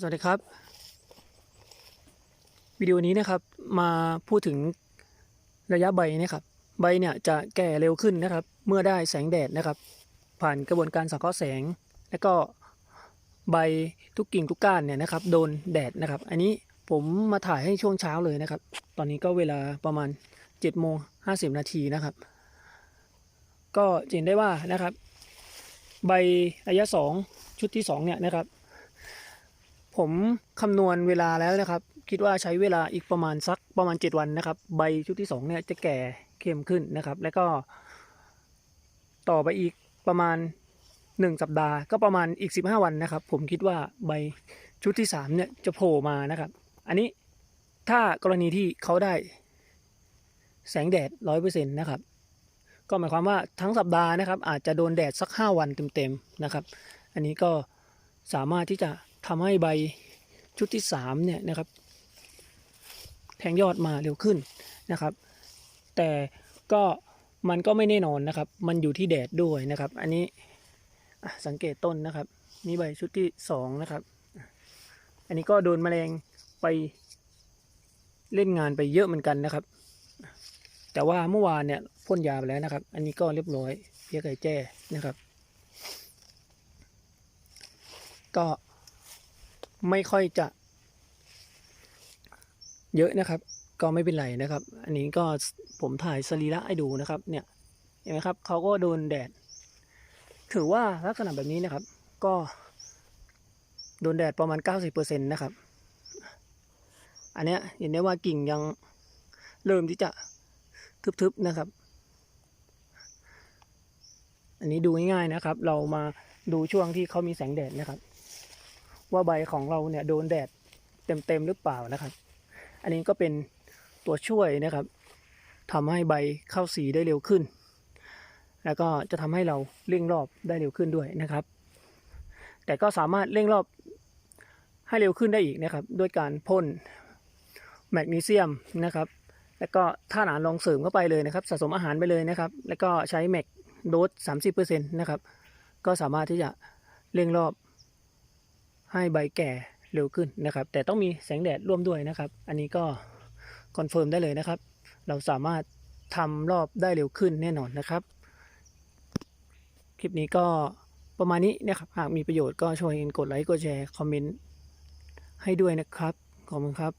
สวัสดีครับ วิดีโอนี้นะครับมาพูดถึงระยะใบนะครับใบเนี่ยจะแก่เร็วขึ้นนะครับ เมื่อได้แสงแดดนะครับ ผ่านกระบวนการสังเคราะห์แสง แล้วก็ใบทุกกิ่งทุกก้านเนี่ยนะครับ โดนแดดนะครับ อันนี้ผมมาถ่ายให้ช่วงเช้าเลยนะครับ ตอนนี้ก็เวลาประมาณ7จ็ดโมงห้าสิบนาทีนะครับ ก็เห็นได้ว่านะครับ ใบระยะสองชุดที่สองเนี่ยนะครับ ผมคำนวณเวลาแล้วนะครับ คิดว่าใช้เวลาอีกประมาณสักประมาณ 7 วันนะครับ ใบชุดที่2เนี่ยจะแก่เข้มขึ้นนะครับ แล้วก็ต่อไปอีกประมาณ 1 สัปดาห์ ก็ประมาณอีก 15 วันนะครับ ผมคิดว่าใบชุดที่3เนี่ยจะโผล่มานะครับ อันนี้ถ้ากรณีที่เขาได้แสงแดดร้อยเปอร์เซ็นต์นะครับ ก็หมายความว่าทั้งสัปดาห์นะครับ อาจจะโดนแดดสัก 5 วันเต็มๆนะครับ อันนี้ก็สามารถที่จะ ทำให้ใบชุดที่3เนี่ยนะครับ แทงยอดมาเร็วขึ้นนะครับ แต่ก็มันก็ไม่แน่นอนนะครับ มันอยู่ที่แดดด้วยนะครับ อันนี้สังเกตต้นนะครับ นี่ใบชุดที่2นะครับ อันนี้ก็โดนแมลงไปเล่นงานไปเยอะเหมือนกันนะครับ แต่ว่าเมื่อวานเนี่ยพ่นยาไปแล้วนะครับ อันนี้ก็เรียบร้อยเพี้ยไก่แจ้นะครับ ก็ ไม่ค่อยจะเยอะนะครับ ก็ไม่เป็นไรนะครับ อันนี้ก็ผมถ่ายสรีระให้ดูนะครับ เนี่ยเห็นไหมครับเขาก็โดนแดด ถือว่าลักษณะแบบนี้นะครับ ก็โดนแดดประมาณ 90%นะครับ อันเนี้ยเห็นได้ว่ากิ่งยังเริ่มที่จะทึบๆนะครับ อันนี้ดูง่ายๆนะครับ เรามาดูช่วงที่เขามีแสงแดดนะครับ ว่าใบของเราเนี่ยโดนแดดเต็มๆหรือเปล่านะครับ อันนี้ก็เป็นตัวช่วยนะครับทำให้ใบเข้าสีได้เร็วขึ้น แล้วก็จะทำให้เราเร่งรอบได้เร็วขึ้นด้วยนะครับ แต่ก็สามารถเร่งรอบให้เร็วขึ้นได้อีกนะครับด้วยการพ่นแมกนีเซียมนะครับ แล้วก็ท่าหนานรองเสริมเข้าไปเลยนะครับสะสมอาหารไปเลยนะครับ แล้วก็ใช้แมกโดส30%นะครับ ก็สามารถที่จะเร่งรอบ ให้ใบแก่เร็วขึ้นนะครับ แต่ต้องมีแสงแดดร่วมด้วยนะครับ อันนี้ก็คอนเฟิร์มได้เลยนะครับ เราสามารถทำรอบได้เร็วขึ้นแน่นอนนะครับ คลิปนี้ก็ประมาณนี้นะครับ หากมีประโยชน์ก็ช่วยกดไลค์ กดแชร์ คอมเมนต์ให้ด้วยนะครับ ขอบคุณครับ